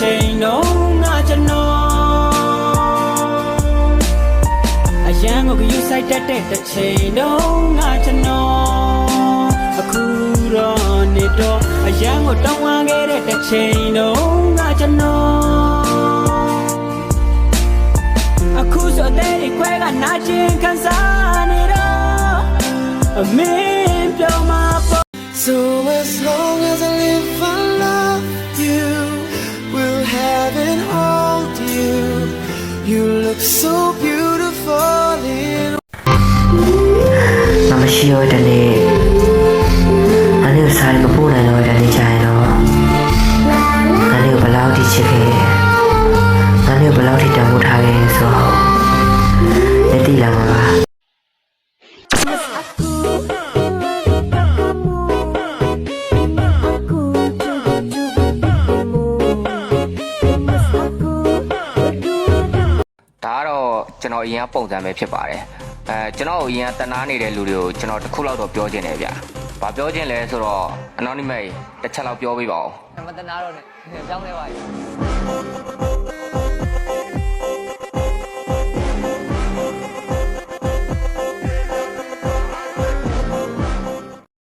ချိန်လုံးငါကျွန်တော်အရန်ကိုဂယူဆိုင်တက်တဲ့တစ်ချိန်လုံးငါကျွန်တော်အခုတော့နေတော့အရန်ကိုတောင်းဝမ်းခဲ့တဲ့တစ်ချိန်လုံးငါကျွန်တော်အခုဆိုတဲ့ဒီခွဲကနာကျင်ခံစားနေတော့အမင်းပြောမှာပေါ့ So as long You look so beautiful in မမရှိတော့တဲ့နေ့ငါနေ့ကိုစားရင်မပို့နိုင်တော့တဲ့နေ့ကျရင်တော့ငါနေ့ကိုဘယ်လောက်ထိချစ်ခဲ့ငါနေ့ကိုဘယ်လောက်ထိတန်ဖိုးထားခဲ့ဆိုတော့လက်တိလာမှာပါ ကတော့ကျွန်တော်အရင်ကပုံစံပဲဖြစ်ပါတယ်အဲကျွန်တော်အရင်ကတနာနေတဲ့လူတွေကိုကျွန်တော်တစ်ခုလောက်တော့ပြောခြင်းတယ်ဗျ။ဘာပြောခြင်းလဲဆိုတော့ anonymous တစ်ချက်လောက်ပြောပေးပါဦးမတနာတော့နဲ့ပြောင်းလဲပါပြီ